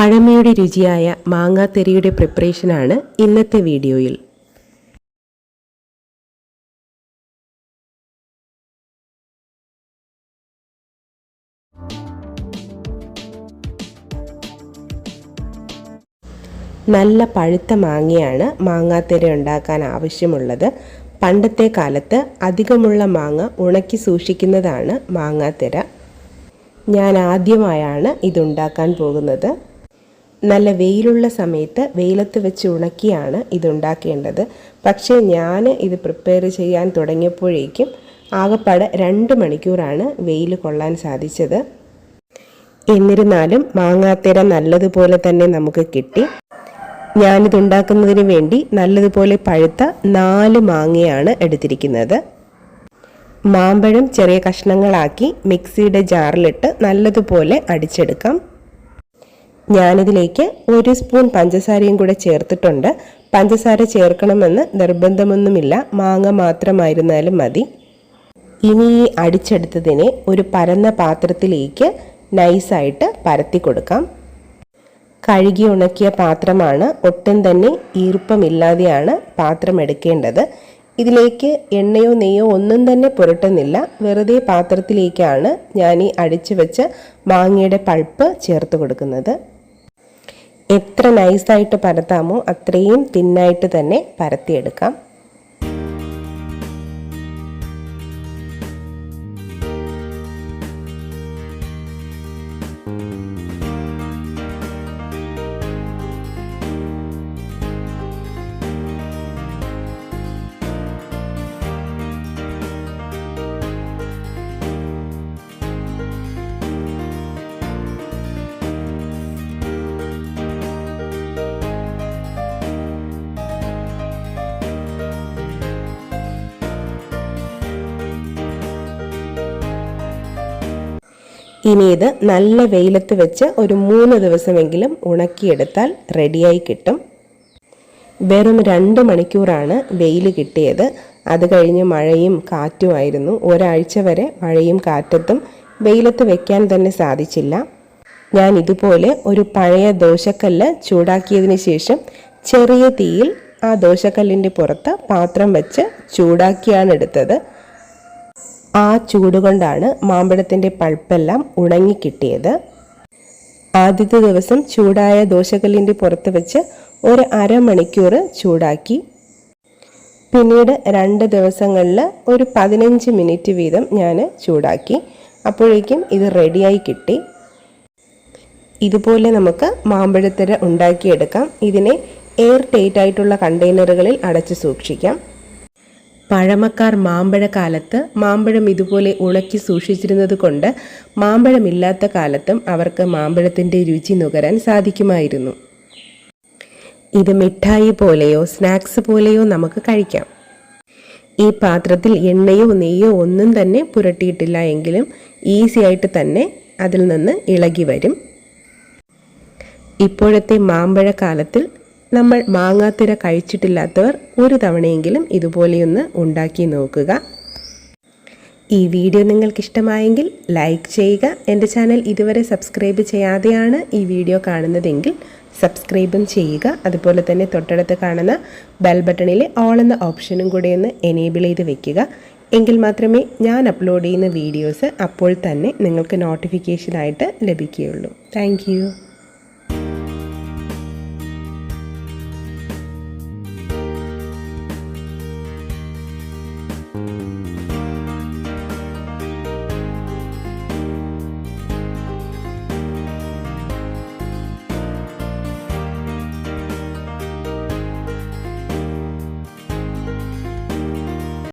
പഴമയുടെ രുചിയായ മാങ്ങാത്തെരിയുടെ പ്രിപ്പറേഷനാണ് ഇന്നത്തെ വീഡിയോയിൽ. നല്ല പഴുത്ത മാങ്ങയാണ് മാങ്ങാത്തെര ഉണ്ടാക്കാൻ ആവശ്യമുള്ളത്. പണ്ടത്തെ കാലത്ത് അധികമുള്ള മാങ്ങ ഉണക്കി സൂക്ഷിക്കുന്നതാണ് മാങ്ങാത്തെര. ഞാൻ ആദ്യമായാണ് ഇതുണ്ടാക്കാൻ പോകുന്നത്. നല്ല വെയിലുള്ള സമയത്ത് വെയിലത്ത് വെച്ച് ഉണക്കിയാണ് ഇതുണ്ടാക്കേണ്ടത്. പക്ഷേ ഞാൻ ഇത് പ്രിപ്പയർ ചെയ്യാൻ തുടങ്ങിയപ്പോഴേക്കും ആകപ്പാടെ രണ്ട് മണിക്കൂറാണ് വെയിൽ കൊള്ളാൻ സാധിച്ചത്. എന്നിരുന്നാലും മാങ്ങാത്തിര നല്ലതുപോലെ തന്നെ നമുക്ക് കിട്ടി. ഞാനിത് ഉണ്ടാക്കുന്നതിന് വേണ്ടി നല്ലതുപോലെ പഴുത്ത നാല് മാങ്ങയാണ് എടുത്തിരിക്കുന്നത്. മാമ്പഴം ചെറിയ കഷ്ണങ്ങളാക്കി മിക്സിയുടെ ജാറിലിട്ട് നല്ലതുപോലെ അടിച്ചെടുക്കാം. ഞാനിതിലേക്ക് ഒരു സ്പൂൺ പഞ്ചസാരയും കൂടെ ചേർത്തിട്ടുണ്ട്. പഞ്ചസാര ചേർക്കണമെന്ന് നിർബന്ധമൊന്നുമില്ല. മാങ്ങ മാത്രമായിരുന്നാലും മതി. ഇനി ഈ അടിച്ചെടുത്തതിനെ ഒരു പരന്ന പാത്രത്തിലേക്ക് നൈസായിട്ട് പരത്തി കൊടുക്കാം. കഴുകി ഉണക്കിയ പാത്രമാണ് ഒട്ടും തന്നെ ഈർപ്പമില്ലാതെയാണ് പാത്രം എടുക്കേണ്ടത്. ഇതിലേക്ക് എണ്ണയോ നെയ്യോ ഒന്നും തന്നെ പുരട്ടുന്നില്ല. വെറുതെ പാത്രത്തിലേക്കാണ് ഞാൻ ഈ അടിച്ചു വെച്ച മാങ്ങയുടെ പൾപ്പ് ചേർത്ത് കൊടുക്കുന്നത്. എത്ര നൈസായിട്ട് പരത്താമോ അത്രയും തിന്നായിട്ട് തന്നെ പരത്തിയെടുക്കാം. ഇനി ഇത് നല്ല വെയിലത്ത് വെച്ച് ഒരു മൂന്ന് ദിവസമെങ്കിലും ഉണക്കിയെടുത്താൽ റെഡിയായി കിട്ടും. വെറും രണ്ട് മണിക്കൂറാണ് വെയിൽ കിട്ടിയത്. അത് കഴിഞ്ഞ് മഴയും കാറ്റുമായിരുന്നു ഒരാഴ്ച വരെ മഴയും കാറ്റത്തും വെയിലത്ത് വെക്കാൻ തന്നെ സാധിച്ചില്ല. ഞാൻ ഇതുപോലെ ഒരു പഴയ ദോശക്കല്ല് ചൂടാക്കിയതിന് ശേഷം ചെറിയ തീയിൽ ആ ദോശക്കല്ലിന്റെ പുറത്ത് പാത്രം വെച്ച് ചൂടാക്കിയാണ് എടുത്തത്. ആ ചൂടുകൊണ്ടാണ് മാമ്പഴത്തിന്റെ പൾപ്പെല്ലാം ഉണങ്ങിക്കിട്ടിയത്. ആദ്യത്തെ ദിവസം ചൂടായ ദോശക്കല്ലിന്റെ പുറത്ത് വെച്ച് ഒരു അരമണിക്കൂർ ചൂടാക്കി. പിന്നീട് രണ്ട് ദിവസങ്ങളിൽ ഒരു പതിനഞ്ച് മിനിറ്റ് വീതം ഞാൻ ചൂടാക്കി. അപ്പോഴേക്കും ഇത് റെഡിയായി കിട്ടി. ഇതുപോലെ നമുക്ക് മാമ്പഴത്തിര ഉണ്ടാക്കിയെടുക്കാം. ഇതിനെ എയർ ടൈറ്റ് ആയിട്ടുള്ള കണ്ടെയ്നറുകളിൽ അടച്ച് സൂക്ഷിക്കാം. പഴമക്കാർ മാമ്പഴക്കാലത്ത് മാമ്പഴം ഇതുപോലെ ഉണക്കി സൂക്ഷിച്ചിരുന്നത് കൊണ്ട് മാമ്പഴമില്ലാത്ത കാലത്തും അവർക്ക് മാമ്പഴത്തിന്റെ രുചി നുകരാൻ സാധിക്കുമായിരുന്നു. ഇത് മിഠായി പോലെയോ സ്നാക്സ് പോലെയോ നമുക്ക് കഴിക്കാം. ഈ പാത്രത്തിൽ എണ്ണയോ നെയ്യോ ഒന്നും തന്നെ പുരട്ടിയിട്ടില്ല എങ്കിലും ഈസി ആയിട്ട് തന്നെ അതിൽ നിന്ന് ഇളകി വരും. ഇപ്പോഴത്തെ മാമ്പഴക്കാലത്തിൽ നമ്മൾ മാങ്ങാത്തിര കഴിച്ചിട്ടില്ലാത്തവർ ഒരു തവണയെങ്കിലും ഇതുപോലെയൊന്ന് ഉണ്ടാക്കി നോക്കുക. ഈ വീഡിയോ നിങ്ങൾക്ക് ഇഷ്ടമായെങ്കിൽ ലൈക്ക് ചെയ്യുക. എന്റെ ചാനൽ ഇതുവരെ സബ്സ്ക്രൈബ് ചെയ്യാതെയാണ് ഈ വീഡിയോ കാണുന്നതെങ്കിൽ സബ്സ്ക്രൈബും ചെയ്യുക. അതുപോലെ തന്നെ തൊട്ടടുത്ത് കാണുന്ന ബെൽ ബട്ടണിലെ ഓൾ എന്ന ഓപ്ഷനും കൂടെ ഒന്ന് എനേബിൾ ചെയ്ത് വെക്കുക. എങ്കിൽ മാത്രമേ ഞാൻ അപ്ലോഡ് ചെയ്യുന്ന വീഡിയോസ് അപ്പോൾ തന്നെ നിങ്ങൾക്ക് നോട്ടിഫിക്കേഷനായിട്ട് ലഭിക്കുകയുള്ളൂ. താങ്ക്